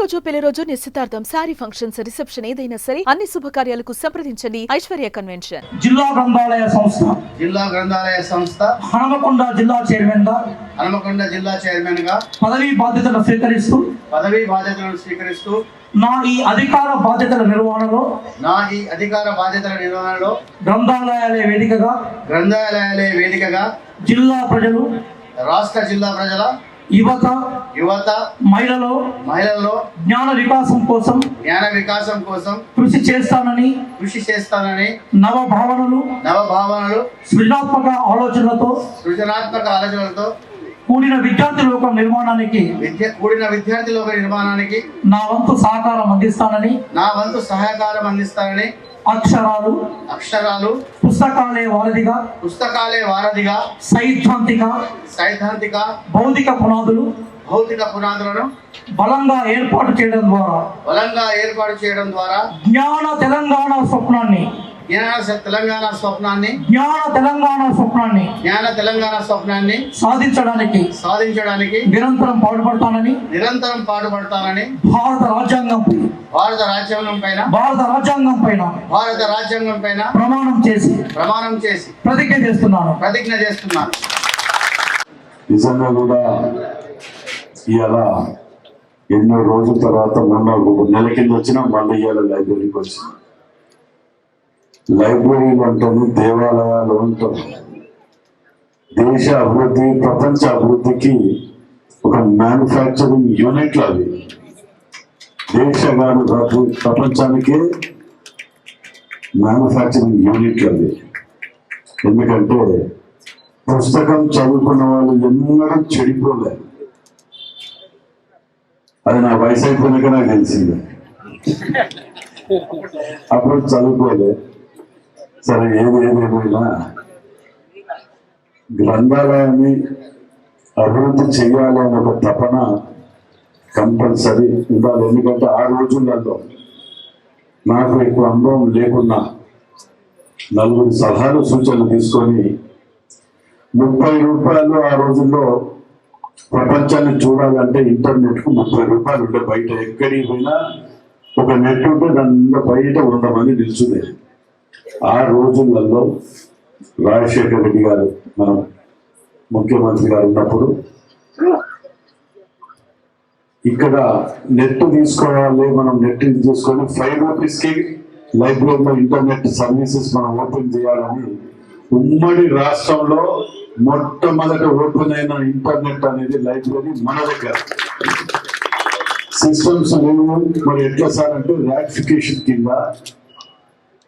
పుట్టినరోజు పెళ్ళి రోజు నిశ్చితార్థం శారీ ఫంక్షన్స్ రిసెప్షన్ ఏదైనా సరే అన్ని శుభకార్యాలకు సంప్రదించండి ఐశ్వర్య కన్వెన్షన్ జిల్లా గ్రంథాలయ సంస్థ. జిల్లా గ్రంథాలయ సంస్థ. హనుమకొండ జిల్లా చైర్మన్గా. హనుమకొండ జిల్లా చైర్మన్గా. పదవీ బాధ్యతలు స్వీకరిస్తూ. పదవీ బాధ్యతలను స్వీకరిస్తూ. నా ఈ అధికార బాధ్యతల నిర్వహణలో. నా ఈ అధికార బాధ్యతల నిర్వహణలో. గ్రంథాలయాలే వేదికగా. గ్రంథాలయాలే వేదికగా. జిల్లా ప్రజలు. రాష్ట్ర జిల్లా ప్రజల. యువత యువత మహిళలు మహిళల్లో జ్ఞాన వికాసం కోసం జ్ఞాన వికాసం కోసం కృషి చేస్తానని కృషి చేస్తానని నవ భావనలు నవభావనలు సృజనాత్మక ఆలోచనలతో సృజనాత్మక ఆలోచనలతో కూడిన విద్యార్థి లోకం నిర్మాణానికి విద్య కూడిన విద్యార్థి లోక నిర్మాణానికి నా వంతు సహకారం అందిస్తానని నా వంతు సహకారం అందిస్తానని అక్షరాలు అక్షరాలు పుస్తకాలే వారధిగా పుస్తకాలే వారధిగా సైద్ధాంతిక సైద్ధాంతిక భౌతిక పునాదులు భౌతిక పునాదులను బలంగా ఏర్పాటు చేయడం ద్వారా బలంగా ఏర్పాటు చేయడం ద్వారా జ్ఞాన తెలంగాణ స్వప్నాన్ని జ్ఞాన తెలంగాణ స్వప్నాన్ని జ్ఞాన తెలంగాణ స్వప్నాన్ని జ్ఞాన తెలంగాణ స్వప్నాన్ని సాధించడానికి సాధించడానికి నిరంతరం పాటుపడతానని నిరంతరం పాటుపడతానని భారత రాజ్యాంగంపై భారత రాజ్యాంగం పైన భారత రాజ్యాంగం పైన భారత రాజ్యాంగం పైన ప్రమాణం చేసి ప్రమాణం చేసి ప్రతిజ్ఞ చేస్తున్నాను. ప్రతిజ్ఞ చేస్తున్నాను. నిజంగా కూడా ఇవాళ ఎన్నో రోజుల తర్వాత మొన్న నెల కింద వచ్చినా మళ్ళీ ఇవాళ లైబ్రరీకి వచ్చిన లైబ్రరీలు అంటారు దేవాలయాలు అంటారు దేశ అభివృద్ధి ప్రపంచ అభివృద్ధికి ఒక మ్యానుఫ్యాక్చరింగ్ యూనిట్లు అవి దేశ కాదు ప్రపంచానికి మ్యానుఫ్యాక్చరింగ్ యూనిట్లు అవి ఎందుకంటే పుస్తకం చదువుకున్న వాళ్ళు ఎన్నడూ చెడిపోలేరు అది నా వయసు అయిపోయినాక నాకు తెలిసింది. అప్పుడు చదువుకోలేదు సరే ఏది ఏదేమైనా గ్రంథాలయాన్ని అభివృద్ధి చేయాలి అనే ఒక తపన కంపల్సరీ ఉండాలి. ఎందుకంటే ఆ రోజులలో నాకు ఎక్కువ అనుభవం లేకున్నా నలుగురు సలహాలు సూచనలు తీసుకొని ముప్పై రూపాయలు ఆ రోజుల్లో ప్రపంచాన్ని చూడాలంటే ఇంటర్నెట్కు ముప్పై రూపాయలు ఉండే బయట ఎక్కడికి పోయినా ఒక నెట్ ఉంటే దాని బయట వంద మంది నిల్చునేది ఆ రోజులలో రాజశేఖర రెడ్డి గారు మనం ముఖ్యమంత్రి గారు ఉన్నప్పుడు ఇక్కడ నెట్ తీసుకోవాలి మనం నెట్ తీసుకొని ఫైవ్ రూపీస్కి లైబ్రరీలో ఇంటర్నెట్ సర్వీసెస్ మనం ఓపెన్ చేయాలని ఉమ్మడి రాష్ట్రంలో మొట్టమొదటి ఓపెన్ అయిన ఇంటర్నెట్ అనేది లైబ్రరీ మన దగ్గర. సిస్టమ్స్ లేవు మరి ఎట్లా సార్ అంటే రాటిఫికేషన్ కింద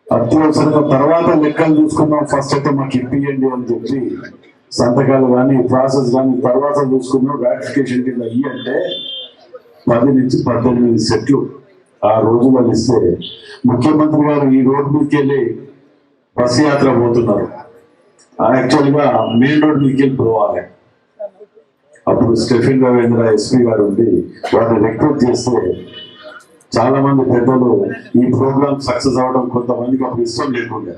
అత్యవసరంగా తర్వాత లెక్కలు చూసుకుందాం. ఫస్ట్ అయితే మాకు ఇప్పియండి అని చెప్పి సంతకాలు కానీ ప్రాసెస్ కానీ తర్వాత చూసుకుందాం. రాటిఫికేషన్ కింద ఇయ్యి అంటే పది నుంచి పద్దెనిమిది సెట్లు ఆ రోజుల్లో ఇస్తే ముఖ్యమంత్రి గారు ఈ రోడ్ మీదకి వెళ్ళి బస్ యాత్ర పోతున్నారు. యాక్చువల్గా మెయిన్ రోడ్ మీదకి వెళ్ళి పోవాలి. అప్పుడు స్టెఫిన్ రవీంద్ర ఎస్పీ గారు ఉండి వారిని రిక్రూట్ చేస్తే చాలా మంది పెద్దలు ఈ ప్రోగ్రామ్ సక్సెస్ అవడం కొంతమందికి అప్పుడు ఇష్టం లేకుండా.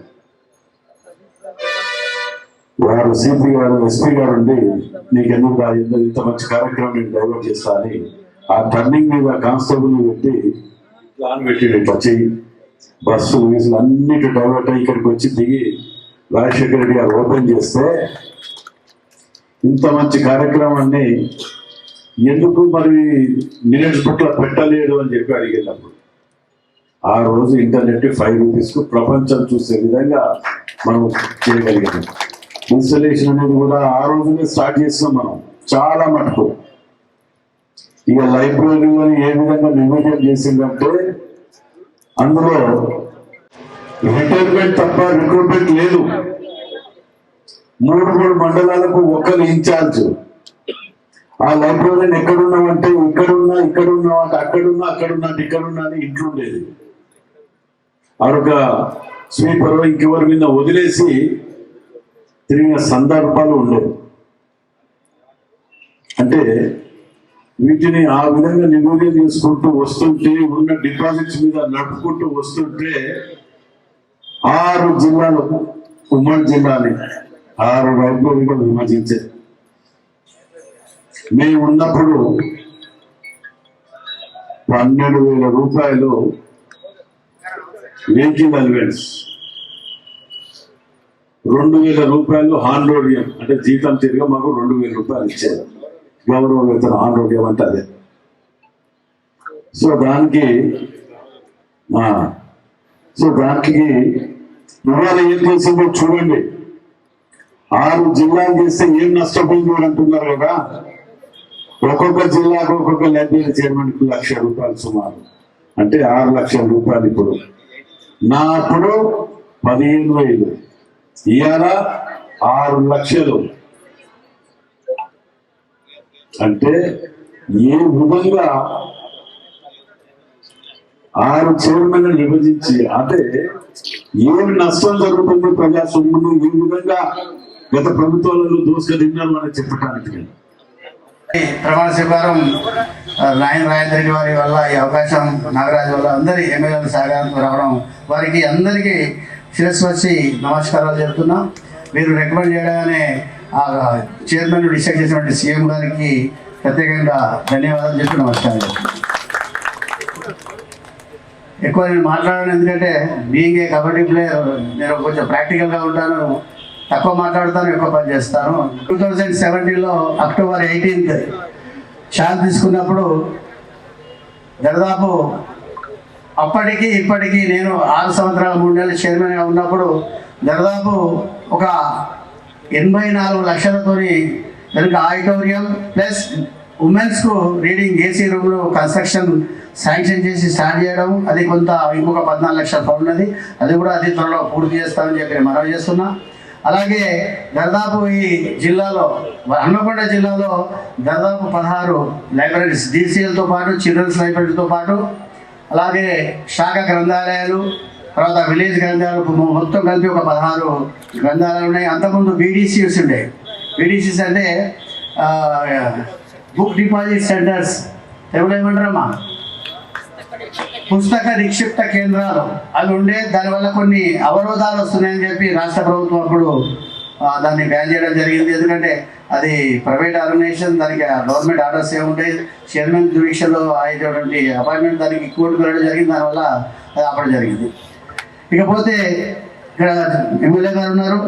వారు సిపి గారు ఎస్పీ గారు ఉండి నీకు ఎందుకు రా, ఇంత మంచి కార్యక్రమం నేను డైవర్ట్ చేస్తా అని ఆ టర్నింగ్ మీద కానిస్టేబుల్ పెట్టి ప్లాన్ పెట్టి వచ్చి బస్సు వీసులు అన్నిటి డైవర్ట్ అయ్యి ఇక్కడికి వచ్చి దిగి రాజశేఖర రెడ్డి గారు ఓపెన్ చేస్తే ఇంత మంచి కార్యక్రమాన్ని ఎందుకు మరి మినిట్స్ బుక్లో పెట్టలేదు అని చెప్పి అడిగేటప్పుడు? ఆ రోజు ఇంటర్నెట్ ఫైవ్ రూపీస్కు ప్రపంచం చూసే విధంగా మనం చేయగలిగాం ఇన్స్టలేషన్ అనేది కూడా ఆ రోజునే స్టార్ట్ చేస్తాం మనం. చాలా మటుకు. ఇక లైబ్రరీ ఏ విధంగా నిమజ్జనం చేసిందంటే అందులో రిటైర్మెంట్ తప్ప రిక్రూట్మెంట్ లేదు. మూడు మూడు మండలాలకు ఒక్కరు ఇన్ఛార్జ్. ఆ లైబ్రరీని ఎక్కడున్నామంటే ఇక్కడున్నా ఇక్కడున్నా అంటే అక్కడున్నా అక్కడున్నా అంటే ఇక్కడున్నా అని ఇంట్లో ఉండేది. ఆడొక స్వీపర్ ఇంకెవరి మీద వదిలేసి తిరిగిన సందర్భాలు ఉండేవి. అంటే వీటిని ఆ విధంగా నిమోదం చేసుకుంటూ వస్తుంటే ఉన్న డిపాజిట్స్ మీద నడుపుకుంటూ వస్తుంటే ఆరు జిల్లాలకు ఉమ్మడి జిల్లాని ఆరు లైబ్రరీలు విభజించారు. మేము ఉన్నప్పుడు పన్నెండు వేల రూపాయలు వెహికల్ అలవెన్స్ రెండు వేల రూపాయలు హాండ్రోడియం అంటే జీతం తిరిగి మాకు రెండు వేల రూపాయలు ఇచ్చారు. గౌరవ వేతనం హాండ్రోడియం అంటే అదే. సో దానికి ఆ, సో దానికి ఇవాళ ఏం చేసిందో చూడండి. ఆరు జిల్లాలు చేస్తే ఏం నష్టపోయిందో అంటున్నారు కదా. ఒక్కొక్క జిల్లాకు ఒక్కొక్క లైబ్రరీ చైర్మన్కు లక్ష రూపాయలు సుమారు. అంటే ఆరు లక్షల రూపాయలు ఇప్పుడు. నా అప్పుడు పదిహేను వేలు. ఇవాళ ఆరు లక్షలు. అంటే ఏ విధంగా ఆరు చైర్మన్ విభజించి అంటే ఏం నష్టం జరుగుతుంది ప్రజా సొమ్మును ఏ విధంగా గత ప్రభుత్వాలలో దోసుక తిన్నారు అని చెప్పడానికి ప్రమాణ స్వీకారం నాయన రాజేంద్ర వారి వల్ల ఈ అవకాశం నాగరాజు వల్ల అందరి ఎమ్మెల్యేల సహకారంతో రావడం వారికి అందరికీ శిరస్సు వచ్చి నమస్కారాలు చెప్తున్నాం. మీరు రికమెండ్ చేయగానే ఆ చైర్మన్ డిసైడ్ చేసినటువంటి సీఎం గారికి ప్రత్యేకంగా ధన్యవాదాలు చెప్పి నమస్కారం ఎక్కువ నేను మాట్లాడాను ఎందుకంటే బీయింగ్ ఏ కబడ్డీ ప్లేయర్ నేను కొంచెం ప్రాక్టికల్గా ఉంటాను. తక్కువ మాట్లాడతాను ఎక్కువ పని చేస్తాను. టూ థౌజండ్ సెవెంటీన్లో అక్టోబర్ ఎయిటీన్త్ షాక్ తీసుకున్నప్పుడు దాదాపు అప్పటికి ఇప్పటికి నేను ఆరు సంవత్సరాల మూడు నెలలు చైర్మన్గా ఉన్నప్పుడు దాదాపు ఒక ఎనభై నాలుగు లక్షలతోని వెనుక ఆడిటోరియం ప్లస్ ఉమెన్స్కు రీడింగ్ ఏసీ రూమ్లో కన్స్ట్రక్షన్ శాంక్షన్ చేసి స్టార్ట్ చేయడం అది కొంత ఇంకొక పద్నాలుగు లక్షల పని ఉన్నది అది కూడా అతి త్వరలో పూర్తి చేస్తామని చెప్పి మనవి చేస్తున్నా. అలాగే దాదాపు ఈ జిల్లాలో హన్మకొండ జిల్లాలో దాదాపు పదహారు లైబ్రరీస్ డీసీఎల్తో పాటు చిల్డ్రన్స్ లైబ్రరీతో పాటు అలాగే శాఖ గ్రంథాలయాలు తర్వాత విలేజ్ గ్రంథాలయాలు మొత్తం కలిపి ఒక పదహారు గ్రంథాలయాలు ఉన్నాయి. అంతకుముందు బీడీసీస్ ఉండే. బీడీసీస్ అంటే బుక్ డిపాజిట్ సెంటర్స్. తెలుగులో ఏమంటారమ్మా? పుస్తక నిక్షిప్త కేంద్రాలు అవి ఉండే దానివల్ల కొన్ని అవరోధాలు వస్తున్నాయని చెప్పి రాష్ట్ర ప్రభుత్వం అప్పుడు దాన్ని బ్యాన్ చేయడం జరిగింది. ఎందుకంటే అది ప్రైవేట్ ఆర్గనైజేషన్ దానికి గవర్నమెంట్ ఆర్డర్స్ ఏముంటాయి చైర్మన్ జుడిషియల్లో అయ్యేటటువంటి అపాయింట్మెంట్ దానికి కోర్టు వెళ్ళడం జరిగింది. దానివల్ల అది ఆపడం జరిగింది. ఇకపోతే ఇక్కడ ఎమ్మెల్యే గారు ఉన్నారు.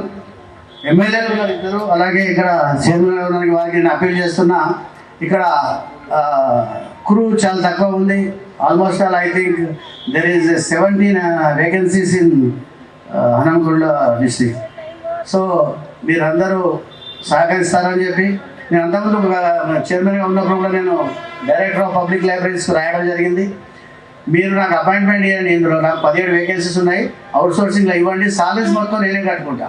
ఎమ్మెల్యేలు గారు ఇద్దరు. అలాగే ఇక్కడ చైర్మన్ గారు ఉన్నారు. వారికి నేను అప్పీల్ చేస్తున్నా. ఇక్కడ క్రూ చాలా తక్కువ ఉంది. Almost all I think there is seventeen vacancies in Hanamkonda district so మీరందరూ సహకరిస్తారని చెప్పి నేను అంతకుముందు చైర్మన్గా ఉన్నప్పుడు కూడా నేను డైరెక్టర్ ఆఫ్ పబ్లిక్ లైబ్రరీస్కి రాయడం జరిగింది. మీరు నాకు అపాయింట్మెంట్ ఇవ్వండి ఇందులో నాకు పదిహేడు వేకెన్సీస్ ఉన్నాయి. అవుట్ సోర్సింగ్లో ఇవ్వండి. సాలరీస్ మొత్తం నేనే కట్టుకుంటా.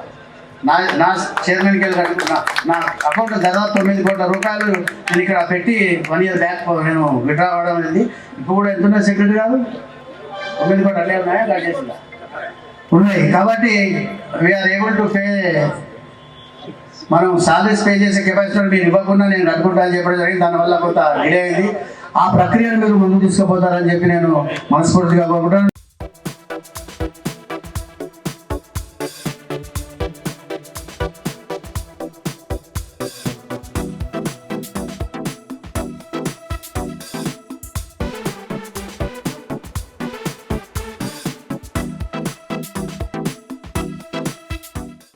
నా నా చైర్మన్కి వెళ్ళి కట్టుకున్నా నా అకౌంట్ దాదాపు తొమ్మిది కోట్ల రూపాయలు నేను ఇక్కడ పెట్టి వన్ ఇయర్ బ్యాక్ నేను విడ్రా అవ్వడం అనేది ఇప్పుడు కూడా ఎంత ఉన్నాయి సెక్రటరీ గారు తొమ్మిది కోట్లు అట్లే ఉన్నాయా? కట్టేసిందా ఉన్నాయి. కాబట్టి వీఆర్ ఏబుల్ టు పే మనం సాలరీస్ పే చేసే కెపాసిటీ మీరు ఇవ్వకుండా నేను కట్టుకుంటా అని చెప్పడం జరిగింది. దానివల్ల కొంత డిలే అయింది. ఆ ప్రక్రియను మీరు ముందుకు తీసుకుపోతారని చెప్పి నేను మనస్ఫూర్తిగా కోరుకుంటాను